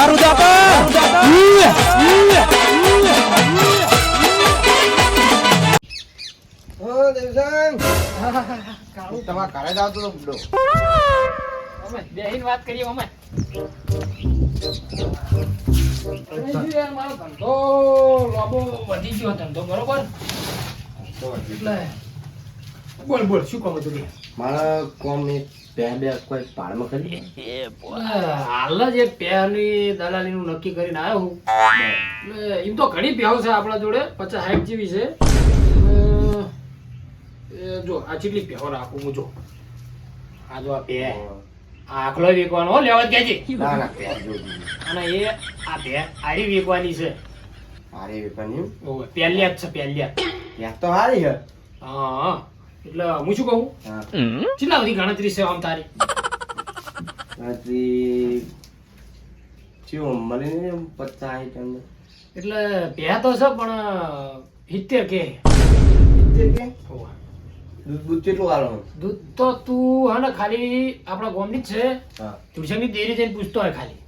મારું હા દેવસાન તમારા ઘરે વાત કરીએ અમે મારો ધંધો લોબો વધી ગયો ધંધો બરોબર બોલ બોલ શું કહો તું મારા કોમ એક બે બે કોઈ પાડમાં કરી હાલ જ એક પેરની દલાલીનું નક્કી કરીને આવ્યો હું. એટલે એમ તો ઘણી પ્યાવ છે આપણા જોડે પચાસ સાઠ જેવી છે. જો આ રાખું હું જો. આ જો આ બે આખલો વેકવાનો લેવા જ કહેજે. ના ના પેર જો અને એ આ બે આરી વેકવાની છે. હારી વેકવાની ઓવે, પહેલી જ છે પહેલી તો હારી હે હા. એટલે હું શું કહું? કેટલા બધી ગણતરી છે આમ તારી? પચાસ સાઠ એટલે બે તો છે પણ સિત્તેર કે. સિત્તેર કે? દૂધ દૂધ કેટલું દૂધ તો તું હા ને ખાલી આપણા ગોમની જ છે. તુલસીની ડેરી જઈને પૂછતો હોય ખાલી.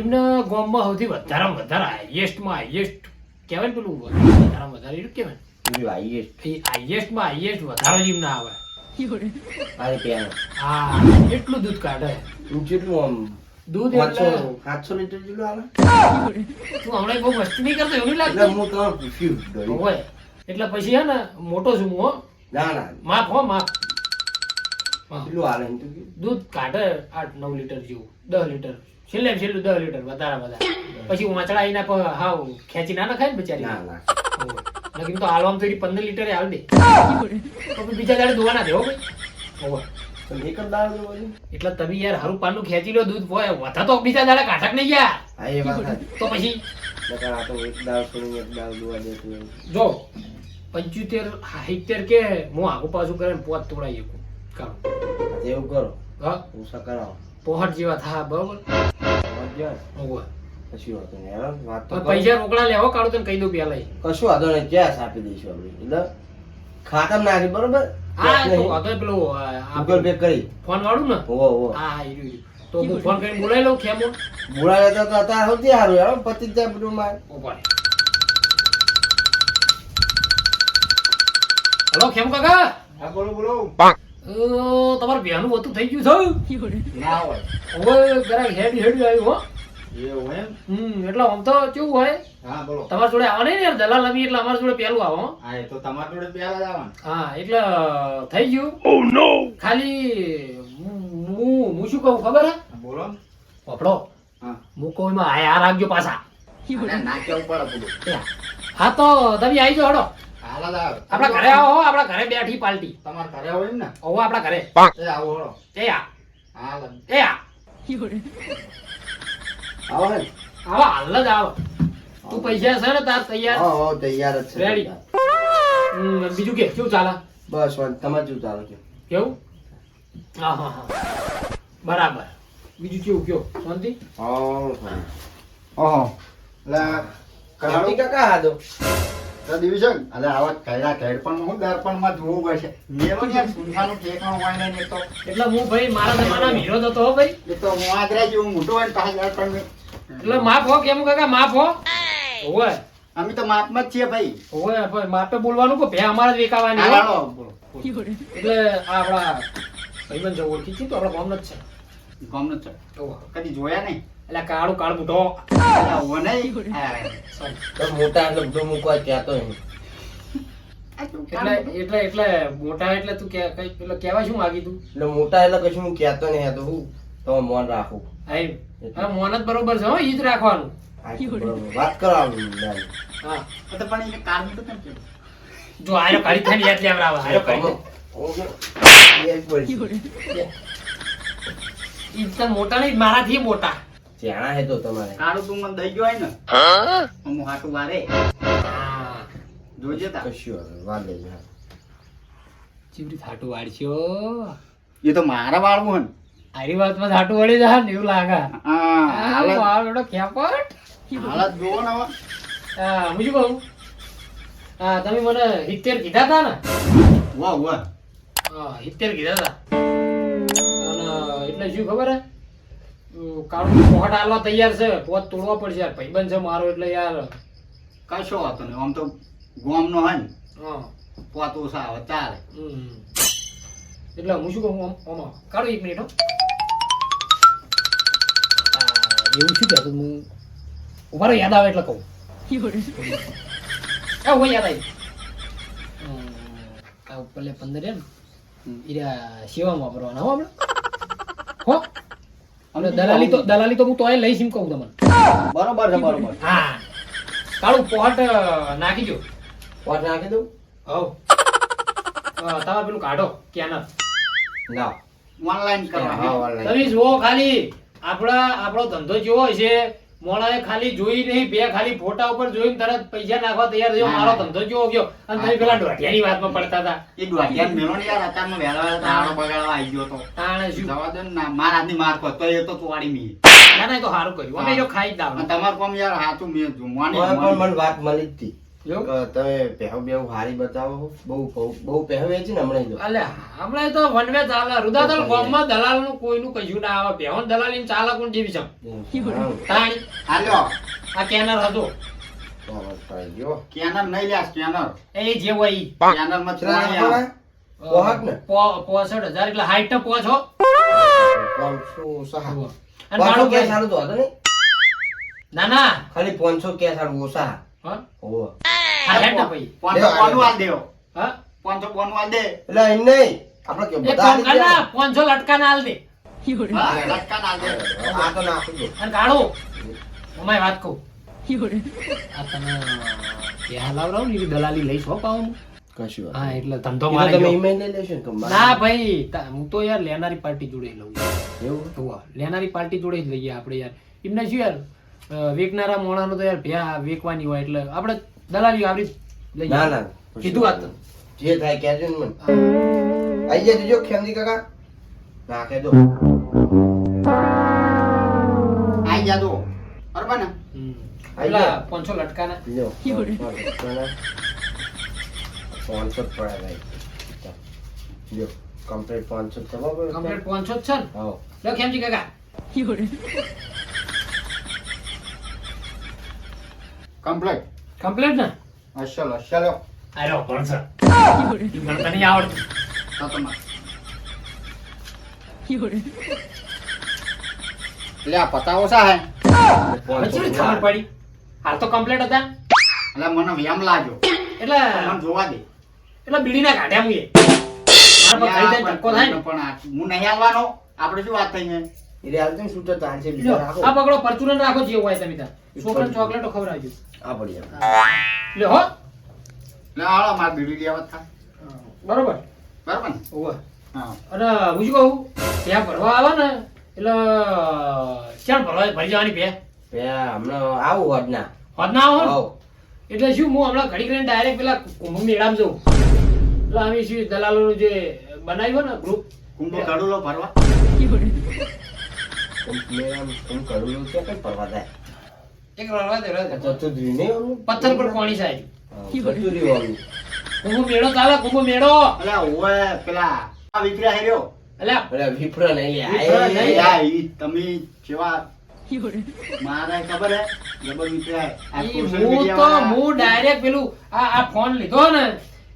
એમને ગોમમાં સૌથી વધારેમાં વધારે હાઈએસ્ટમાં હાઈએસ્ટ કહેવાય ને પેલું વધારેમાં વધારે એટલું કહેવાય બીજું હાઈએસ્ટ એ હાઈએસ્ટમાં હાઈએસ્ટ વધારે જીમ ના આવે. અરે પેર હા એટલું દૂધ કાઢે. તું કેટલું આમ દૂધ એટલે સાતસો લીટર જેટલું આવે. તું હમણાં બહુ મસ્તી નહીં કરતો એવું લાગતું? હું તો પૂછ્યું. હોય. એટલે પછી હે ને મોટો છું હું હો. ના ના. માપ હો માફ. હા. કેટલું આલે એમ તો કે? દૂધ કાઢે આઠ નવ લીટર જેવું દસ લીટર. છેલ્લે છેલ્લું દસ લીટર વધારે વધારે. પછી વાંચડા આવીને પર હાવ ખેંચી ના નખાય ને બિચારી. ના ના. લગીન તો હાલવામ તો પંદર લીટર હાલ દે. તો બીજા દાડે ધોવા ના દે હો ભાઈ. એટલે તમે યાર હારું પાલું ખેંચી લો દૂધ. હોય વધા તો બીજા દાડે કાઢક નહીં યાર. તો પછી? દોવા. જો પંચોતેર સિત્તેર કે હું આગુ પાછું કરે પોત તોડાઈ શકું. કરો એવું કરો. હા. હું સકારાવ પોહટ જેવા થા બરોબર? ને? હોવે. કશું વાંધો નહીં. હેરો, વાત તો પૈસા રોકડા લેવો કાઢું તને કહી દઉં પેલા કશું વાંધો નહીં કેશ આપી દઈશું આપણે. એટલે ખાતામાં નાખી બરોબર? હા તો વાંધો પેલો ગૂગલ પે કરી. ફોન વાળું ને? હો હો હા. તો હું ફોન કરી બોલાવી લઉં ખેમો? બોલાવે તો તો અત્યારે સૌથી સારું યાર પચીસ હજાર બધું માર. હલો ખેમ કાકા? હા બોલો બોલો. તમારું બેનું બધું થઈ ગયું થયું ના હોય. હવે જરા હેડ હેડ આવ્યું હો. એવું એમ? હમ એટલે આમ તો કેવું હોય? હા બોલો. તમારા જોડે આવે નહીં ને દલાલ અમી એટલે અમારા જોડે પહેલું આવો. હો. હા એ તો તમારા જોડે પહેલા જ આવવાનું. હા એટલે થઈ ગયું. ખાલી હું હું- હું શું કહું ખબર હે? બોલો. પકડો. હા. હું કહું એમાં આ આ રાખજો પાછા. ના કેવું પડે હા તો તમે આવી જાઓ હડો. હાલ જ ઘરે આવો હો, આપણા ઘરે બેઠી પાલટી. તમારા ઘરે આવો ને? ઓવો આપડા ઘરે. એ આવો હળો એ આ. હાલ. એ આ. આવો આવો હાલ જ આવો. તું પૈસા છે ને તાર તૈયાર? હા હા તૈયાર જ છે. બીજું કે કેવું ચાલે? બસ વાંધો તમારે શું ચાલે કેવું? હા હા હા. બરાબર. બીજું કેવું કયો? શાંતિ? ઓહો. એટલે કાંતિ કાકા હાદો તો division? એટલે આવા કયરા કેડપણમાં હું દર્પણમાં જોવું પડશે યાર હોય ને તો. એટલે હું ભાઈ મારા જમાના જ હતો ભાઈ. એ તો હું આદરા જેવું મોટો હોય ને પાછા દર્પણ એટલે માફ હો કેમ કાકા માફ હો? ઓવે અમે તો માપમાં જ છીએ ભાઈ. ઓવે ભાઈ માપે બોલવાનું કે ભે અમારે જ વેકાવાની. બોલો. એટલે આ આપણા ભાઈબંધ છે ઓળખી છે તો આપડા ગામનો જ છે. જ છે. કદી જોયા નહીં? એટલે કાળું કાળ બુઢો. એટલે નહીં? મોટા એટલે બધું મૂકવા ત્યાં નહીં એટલે એટલે એટલે મોટા એટલે તું કે કઈ એટલે કહેવાય શું માગી તું? એટલે મોટા એટલે કશું હું કહેતો નહીં તો હું તો મોન રાખું. હા હા બરોબર છે હો ઈ જ રાખવાનું. વાત કરો હા. તો પણ એને કારનું તો કેમ જો આયો કાળી થાની યાદ આયો. ઈ મોટા નહીં મારાથી મોટા. જાણા હે તો તમારે. કાળું તું મને દઈ ગયો હોય ને. તો હું હાટું વારે. હા. જોજે તા. કશું હવે લેજો ચીવડી એ તો મારા વાળવું હે ને. આરી વાતમાં થાટું વળી જા ને એવું લાગે. હા હાલત બેટો ખેપટ. હાલત જોવો ને હા હું શું કહું? હા તમે મને સિત્તેર કીધા હતા ને? વાહ વાહ. હા સિત્તેર કીધા હતા અને એટલે શું ખબર હે? કાળું પોહટ હાલવા તૈયાર છે. પોત તોડવા પડશે યાર. ભાઈબંધ છે મારો એટલે યાર. કશો વાતો નહીં. આમ તો ગોમનો હોય ને. હા. પોત ઓછા આવે ચાલે. હમ. એટલે હું શું કહું આમ કાઢો એક મિનિટ હો. એવું શું કહેતો હું ઊભા યાદ આવે એટલે કહું. હા હું યાદ આવી. આ ઉપર પંદર એમ. રહ્યા સેવામાં વાપરવાના હો આપણે. હો. અને દલાલી તો દલાલી તો હું તોય લઈશ એમ કહું તમને. બરોબર છે બરોબર હા. કાળું પોટ નાખી દો પોટ નાખી દઉં? હવ. તમે પેલું કાઢો કેનર ના ઓનલાઈન કરવા તમે જુઓ ખાલી આપણા આપણો ધંધો જેવો છે. મોણાએ ખાલી જોઈ નહીં બે ખાલી ફોટા ઉપર જોઈને તરત પૈસા નાખવા તૈયાર થયો. મારો ધંધો જેવો ગયો? અને તમે પેલા દોઢિયાની વાતમાં પડતા હતા. એ દોઢિયા મેળો ને યાર અત્યારમાં વહેલા વહેલા તાળો બગાડવા આવી ગયો તો. તાણે શું? જવા દે ને મારા હાથની માર તો એ તો તોડી મી. ના ના એ તો સારું કર્યું. અમે જો ખાઈ જ દાવ તમારે કોમ યાર હાચું મેં જુમવાની મને પણ મને વાત મળી જ હતી. તમે પહેવ બેવ હારી બતાવો બહુ બહુ- બહુ પહેવ વેચી ને હમણાં જ. અલે હમણાં તો વનવે ચાલે રુદાતલ ગામમાં દલાલનું કોઈનું કશું ના આવે બેહોન દલાલી ચાલે કોણ જેવી છે તાણી હાલ્યો આ કેનર હતો બરાબર પડી ગયો. સ્કેનર નહીં લ્યા સ્કેનર એ જે હોય ઈ. માં. પોહાક ને? પોસઠ હજાર એટલે હાઈટ પોચ પાંચસો ઓછા. અને કેસ સારું તો હતો? ના ના ખાલી પાંચસો કેસ સારું ઓછા. હા? હોવે. આ હેડ ને ભાઈ. પાંચસો પોનું હાલ દેવો. હા? પાંચસો પોનું હાલ દે. એટલે એમ નહીં. આપણે કે બધા કામ હારી કર ના, ગયા. પાંચસો લટકા ના હાલ દે લટકા ના દે. આ તો નાખી દો. અને કાઢો. અમારી વાત કહું. આ તમે ત્યાં લાવડાવો ને દલાલી લઈશ હો પાવાનું. કશું હા એટલે ધંધો. મારે તમે લઈ ને ભાઈ હું તો યાર લેનારી પાર્ટી જોડે લઉં. એવું? લેનારી પાર્ટી જોડે જ લઈએ આપણે યાર. એમને શું યાર? અ, વેચનારા મોણાનો તો યાર ભ્યા વેકવાની હોય એટલે આપણે દલાલી આવરી લઈ ના ના કીધું વાત જે થાય કહેજો ને મને. આઈ જાય જો ખેમજી કાકા? નાખે દો. આઈ જા દો બરોબર ને? પેલા? પાંચસો લટકાના. લ્યો પાંચસો જ પડે ભાઈ. લ્યો કમ્પ્લીટ પાંચસો કમ્પ્લીટ પાંચસો જ છે ને? હા. લો ખેમજી કાકા. કમ્પ્લીટ કમ્પ્લીટ ને? અસલ અસલ અરે ભણશે ગણતા નહીં આવડતું તો તમારે. એટલે આ પતાવો સા હે. પછી ખબર પડી? હાલ તો કમ્પ્લીટ હતા. એટલે મને વ્યામ લાગ્યો. એટલે મને જોવા દે. એટલે બીડીના કાઢ્યા મુએ મારા પર ખાઈ જાય ધક્કો થાય પણ હું નહીં આવવાનો. આપણે શું વાત થઈ એટલે હાલ તો છૂટો તાણ છે લ્યો, રાખો. આ પકડો પરચુરન રાખો જે હોય તમે તાર છોકરાને ચોકલેટો ખવડાવજો આ પડી જાય લ્યો હો. એટલે હાલો મારે બીડી લેવા થા બરોબર. બરોબર ને? ઓવા. હા. અરે હું શું કહું? ત્યાં ભરવા આવે ને એટલે ક્યાં ભરવા ભરી જવાની બે બે હમણાં આવું હોદના. હોદ ના આવો? ને? આવો. એટલે શું હું હમણાં ઘડી કરીને ડાયરેક્ટ પેલા કુંભ મેળામાં જઉં. એટલે અમે શું દલાલોનું જે બનાવ્યું ને ગ્રુપ કુંભો લો ભરવા. મેં આમ કરું છે કઈ પરવા થાય એક રવા દે રવા દે. જતું જ રહ્યું નહીં આમ? પથ્થર પર પાણી સાહેબ. હા, જતું કુંભ મેળો ચાલે કુંભ મેળો. એટલે ઓવે પેલા આ વિક્રય હેર્યો એટલે અરે વિફરા નહીં લે. આ એ- નહીં. યા ઈ તમે જેવા મારે ખબર હે? જબર વિક્રય આ ઈ social હું તો હું ડાયરેક્ટ પેલું આ આ ફોન લીધો ને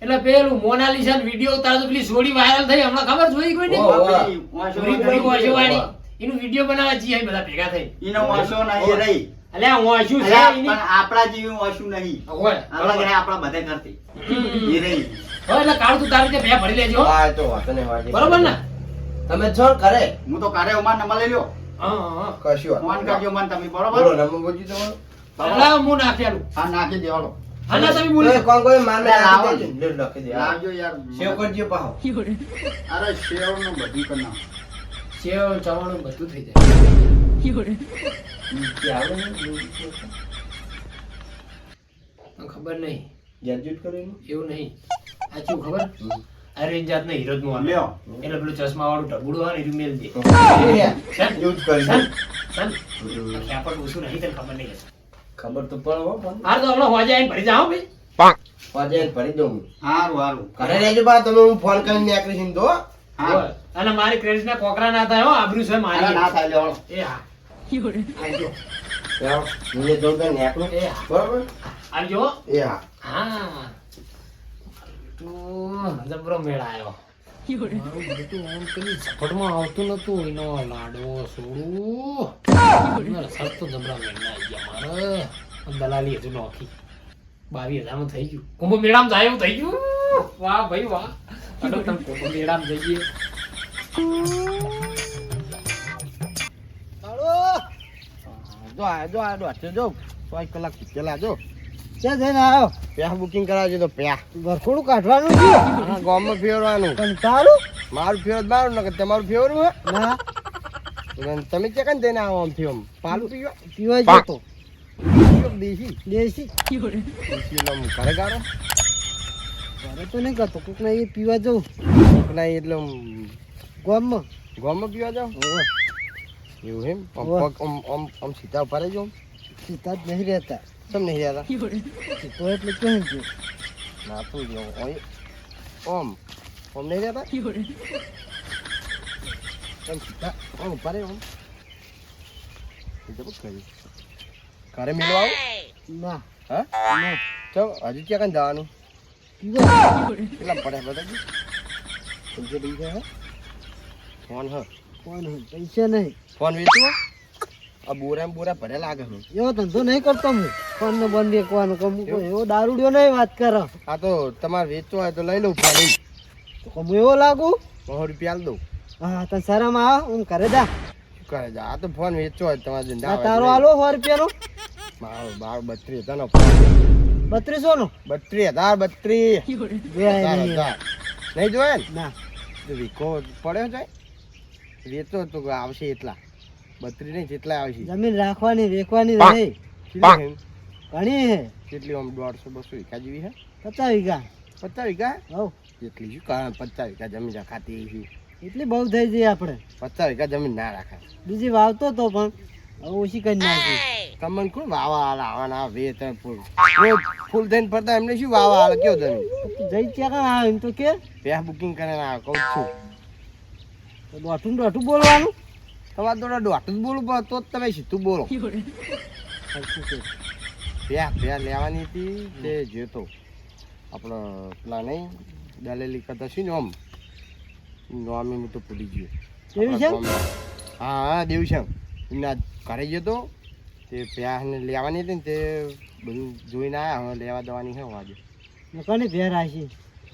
એટલે પેલું મોનાલિસા વીડિયો ઉતારો તો પેલી સોડી વાયરલ થઈ હમણાં ખબર જોઈ કોઈ ઓહ, નહીં એનું વીડિયો બનાવવા જઈએ બધા ભેગા થઈ ઈનો વાંસો નહીં રહી અલે હું વાંચ્યું છે પણ આપડા જેવી વાંસું નહીં. હોય, અલગ રહે આપડા બધે કરતી. એ રહી હોય એટલે કાળ તું તારી રીતે બે ભરી લેજો હા, તો નહીં, વાંધો બરોબર ને? તમે છો કરે. હું તો કારે ઉમાર નંબર લઈ લ્યો. હા, હા, કશું ફોન. કરજો મને તમે બોલો બરોબર નંબર બોલજો તમારો. અલા, હું નાખેલું હા નાખી દેવાલો હા તમે એ કોણ કોઈ મારને લાવો. આપી દેજો. લે, લખી દે હા. યાર. સેવ કરજો પાહો અરે સેવનું બધી કરી નાખ. સેવ ચવાણું બધું થઈ જાય. ને? ખબર નહીં. ગ્રેજ્યુએટ કરીને એવું નહીં. આ શું ખબર આ જાત જાતના હીરો જ નું આવે. લ્યો. એટલે પેલું ચશ્મા વાળું ઢબુડું આવે ને એનું મેલ દે. યુઝ કરી ખ્યાપટ ઓછું નહીં તને ખબર નહીં ખબર તો પડે હો પણ. હાર તો હમણાં હોજે આવીને ભરી જાઓ ભાઈ. પાછે ભરી દઉં હારું હારું. ઘરે રહેજો બા તમે હું ફોન કરીને નીકળીશ ને તો. અને મારી ક્રેડિટ ના કોકરા ના થાય હો આબરૂ છે મારી. ના થાય લ્યો એ હા. મને જોઉં તો નેકળું. એ આવજો એ હા. હા. તો જબરો મેળ આવ્યો મારું બેટું આમ પેલી ઝપટમાં આવતું નતું. એનો લાડવો સોડું સર તો જબરા ગયા મારે. દલાલી હજુ નોખી. બાવીસ હજારમાં થઈ ગયું. કુંભ મેળામાં જાય એવું થઈ ગયું. વાહ ભાઈ વાહ. અડો તમે કુંભ મેળામાં જઈએ જો આ જો આ દોઢસો જો પાંચ કલાક પેલા જો ક્યાં જઈને આવ્યો પ્યા બુકિંગ કરાવજો તો પ્યા વરખોડું કાઢવાનું છે ગામમાં ફેરવાનું તારું મારું ફેરત મારું ને તમારું ફેરવું હે ના તમે ક્યાં ચકન જઈને આવો આમ થયો પાલું પીવા પીવાય જતો પીવો દેશી દેશી આમ ઘરે ગાળો ઘરે તો નહીં કરતો કોક એ પીવા જવું. નહીં એટલે ગોમમાં. ગામમાં પીવા જાવ? એવું એમ? આમ આમ સીતા ઊભા જો સીતા જ નહીં રહેતા. કેમ નહીં રહેતા? સીધો એટલે કેમ જો ના તો જો ઓય ઓમ ઓમ નહીં રહેતા? આમ સીતા ઓમ ઊભા જબર કર્યું ઘરે. મેળવા આવું? ના. હા? ચાલ હજુ ક્યાં કઈ જવાનું? કેટલા પૈસા પૈસા હે ફોન હ કોણ હે? પૈસા નહીં ફોન વેચવો આ બોરા બોરા ભરે લાગે એવો ધંધો નહીં કરતો હું ફોન ને બંધ કમ એવો દારૂડિયો નહીં વાત કરો આ તો તમારે વેચવો હોય તો લઈ લઉં ફોન તો કમ એવો લાગુ સો રૂપિયા દઉં હા તને શરમ આવ હું કરે જા કરે છે આ તો ફોન વેચવો હોય તમારે તારો આલો સો રૂપિયાનો. મારો બાર બત્રીસ હજારનો ફોન બત્રીસો નું બત્રીસ. હજાર બત્રીસ જોયા નહીં. જોયે ને ના. તો વીકો પડ્યો છે? વેચો તો આવશે એટલા. બત્રીસ નહીં જેટલા આવશે. જમીન રાખવાની વેચવાની નહીં ઘણી હે કેટલી આમ દોઢસો બસો વીઘા જેવી હે પચાસ વીઘા. પચાસ વીઘા? હવ. એટલી શું કારણ? પચાસ વીઘા જમીન રખાતી એટલી બહુ થઈ જઈ આપણે. પચાસ વીઘા જમીન ના રાખાય. બીજી વાવતો તો પણ ઓછી કરી નાખી તમને કોણ વાવા હાલ આવવાના વેત ફૂલ. રોજ ફૂલ થઈને ફરતા એમને શું વાવા હાલ કયો જમીન જઈ ત્યાં કાં આવે એમ તો કે? બે બુકિંગ કરીને આવે કહું છું. તો દોઠું ને બોલવાનું. તમારે થોડા દોઠું જ બોલવું પડે તો જ તમે સીધું બોલો. બે પેહ લેવાની હતી તે જોતો આપણો પેલા નહીં દલેલી કરતા શું ને આમ નોમી હું તો ભૂલી ગયો. કેવી છે આપણા ગામમાં. હા હા દેવશંગ એમના ઘરે ગયો તો તે પ્યાસને લેવાની હતી ને તે બધું જોઈને આવ્યા હવે લેવા દેવાની છે આજે કોની ભેર આશી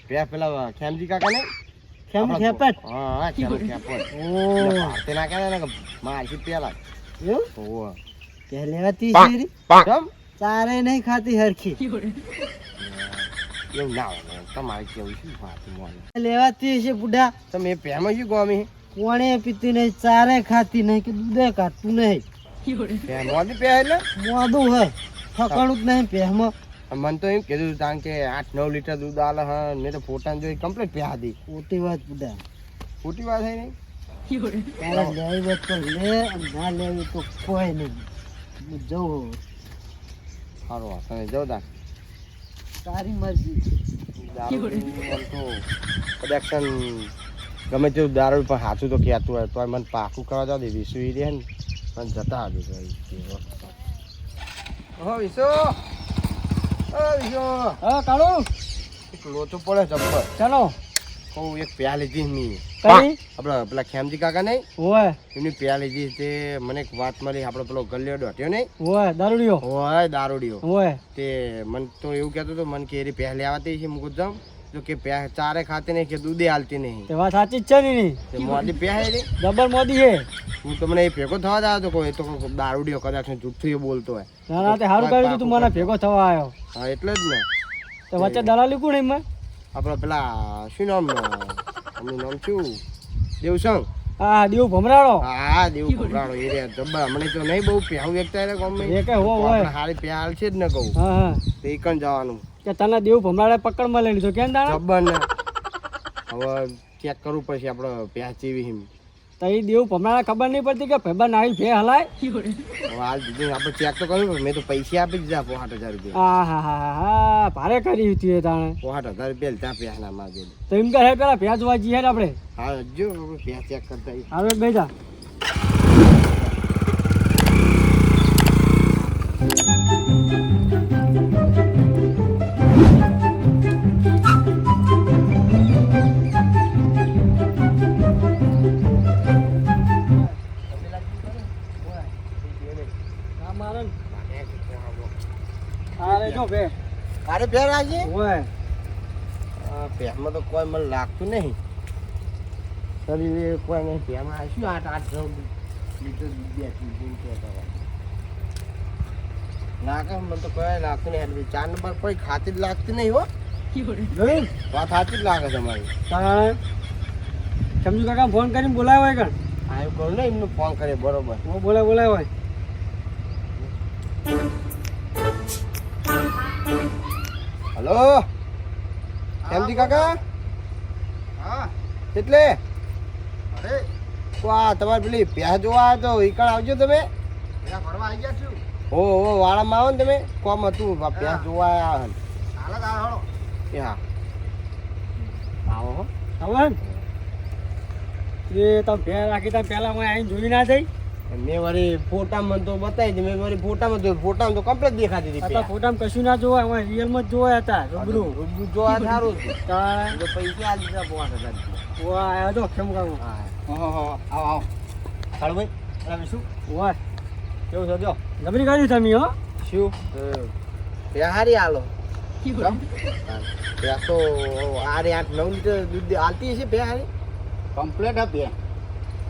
પ્યા પેલા ખેમજી કાકા ને કેમ ખેપટ? હા હા ખેમ ખેપટ. ઓ. તે ના કહેતા ને મારથી પેલા. એવું? કે લેવાતી છે કેમ? ચારે નહીં ખાતી હરખી. એવું ના તમારે કેવું શું વાત લેવાતી હશે બુઢા. તમે પેમાં શું ગમી? કોણે પીતી નહીં ચારે ખાતી નહીં કે દૂધે કાઢતું નહીં. મોદી પે એટલે મોદું હોય ફકણું જ નહીં પહેમાં મને તો એમ કીધું કારણ કે આઠ નવ લીટર દૂધ આલે હા મેં તો ફોટા જોઈ કમ્પ્લીટ પ્યા હતી ખોટી વાત બુઢા ખોટી વાત થઈ નહીં? લેવી હોય તો લે ના લેવી તો કોઈ નહીં. હું સારું વાત તમે જાઓ તા તારી મરજી. દારૂ તો ગમે તેવું દારૂ પણ સાચું તો કહેતું હોય તો મને પાકું કરવા જાવ દે વિસુ ઈ રહે ને. પણ જતા આવજો હો વિસુ. ઓ વિસુ. હા કાળુ. એક લોચો પડે જબ્બર ચાલો. કહું એક પ્યા લીધી કઈ? આપણા પેલા ખેમજી કાકા નહીં હોય. એમની પ્યા લીધી તે મને એક વાત મળી આપડે પેલો ગલ્યો ડોટ્યો નહીં હોય દારૂડિયો. હોય દારૂડિયો. હોય. તે મને તો એવું કહેતો હતો મને કે એરી પહેલે આવતી છે મુકુદ જામ જો કે ચારે ખાતી નહીં કે દૂધે હાલતી નહીં. તે વાત સાચી જ છે ને એની. મોદી પહેરે નહીં ડબલ મોદી છે હું તમને એ ભેગો થવા જાવ તો કોઈ તો દારૂડિયો કદાચ જૂઠું એ બોલતો હોય. ના ના તે સારું કર્યું તું મને ભેગો થવા આવ્યો. હા એટલે જ ને. તો વચ્ચે દલાલી કોણ એમાં? આપણે પેલા શું નામ એમનું નામ શું? દેવસંગ. હા દેવ ભમરાડો હા દેવ ભમરાડો એ રે જબ્બર હમણાં તો નહીં બહુ પહેવું વેચતા રે કોમ એ કે હો હોય. હારી પહેલ છે જ ને કહું. હા હા. તે કણ જવાનું? કે તને દેવ ભમરાડે પકડમાં લઈ લીધો કેમ દાણા? ખબર હવે ચેક કરવું પડશે આપણે પ્યાસ જેવી તો એ દેવ ભમરાડે ખબર નહીં પડતી કે ભાઈબંધ આવી ફે હલાય? હવે આ દીધું આપણે ચેક તો કર્યું મેં તો પૈસા આપી દીધા પોહાટ હજાર રૂપિયા. હા હા હા હા ભારે કરી હતી એ તાણે. પોહાટ હજાર રૂપિયા ત્યાં પ્યાસના માગે. તો એમ કહે પેલા જોવા જઈએ ને આપણે હા જો પ્યાસ ચેક કરતા હવે બેજા અરે બે રાજી હા આ તો કોઈ મને લાગતું નહીં. શરીર કોઈ નહીં. પહેમાં શું આઠ આઠ લીટર બેઠું જેમ કહેતા લાગે મને તો કોઈ લાગતું નહીં. ચાર નંબર કોઈ ખાતી જ લાગતી નહીં હો. વાત સાચી જ લાગે તમારી સમજુ કાકા ફોન કરીને બોલાવ્યો હોય કણ આવ્યું કરું ને એમને ફોન કરે બરોબર. હું બોલાય બોલાય હોય. હલો? કેમથી કાકા? હા. એટલે? અરે. તો તમારે પેલી પ્યાસ જોવા તો ઈકળ આવજો તમે. ફરવા આવી ગયા છું. હો હો વાળામાં આવો ને તમે. કોમ હતું પ્યાસ જોવા આવ્યા એ હા. આવો હો. હવે એ તમે ભે રાખી તમે પહેલાં હું આવીને જોઈ ના થઈ? મેં વળી ફોટામાં તો બતાવી હતી મેં વળી ફોટામાં જોયું ફોટામાં તો કમ્પ્લેટ દેખાતી હતી હતા. ફોટામાં કશું ના જોવા હું રિયલમાં જ જોયા હતા રૂબરૂ. રૂબરૂ જોવા સારું છે તો. પૈસા આ દીધા હજાર રૂપિયા. ઓવા આવ્યા તો કેમ કામ? હા. આવો આવો. હાલો ભાઈ બરાબર શું? ઓય કેવું છે જો? જમરી કરી તમે હો? શું? પ્યાસ હારી હાલો. તો આરે આઠ નવ લીટર દૂધ આલતી હશે પ્યાસ હારી. કમ્પ્લેટ આપીએ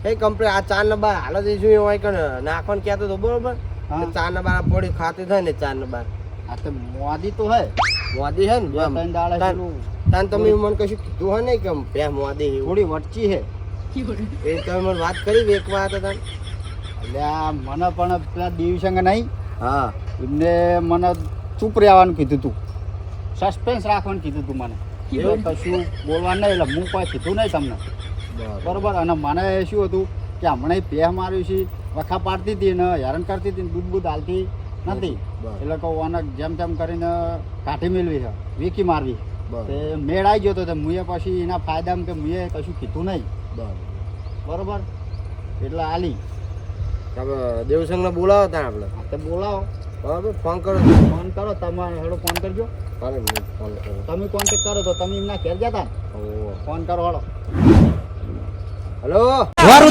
એ કંપની આ ચાર નંબર હાલત શું હોય કે નાખવાનું કહેતો તો બરોબર. ચાર નંબર પોડી ખાતી થાય ને ચાર નંબર. આ તો મોદી તો હે. મોદી છે ને. તાન- તમે મને કશું કીધું હોય ને કે બે મોદી. થોડી વટચી હે. એ તમે મને વાત કરી વેકવા હતા તાન. એટલે આ મને પણ પેલા દિવ્યસંગ નહીં હા. એમને મને ચૂપ રહેવાનું કીધું તું. સસ્પેન્સ રાખવાનું કીધું તું મને. એવું? કશું બોલવાનું નહીં એટલે હું કોઈ કીધું નહીં તમને. બરોબર. અને મને શું હતું કે હમણાં પેહ માર્યું છે વખા પાડતી હતી ને હેરાન કરતી હતી ને દૂધ બૂધ હાલતી નથી. એટલે કહું અને જેમ તેમ કરીને કાઢી મેળવી છે વીકી મારવી. તે મેળ આવી ગયો તો મુએ પછી એના ફાયદામાં કે મુએ કશું કીધું નહીં. બરાબર. બરોબર? એટલે આલી તમે દેવસંગને બોલાવો ત્યાં આપણે. તે બોલાવો. બરાબર? ફોન કરો. ફોન કરો તમારે હેડો ફોન કરજો. તમે કોન્ટેક્ટ કરો તો તમે એમના ઘેર જતા ને? ફોન કરો હળો હલો વારું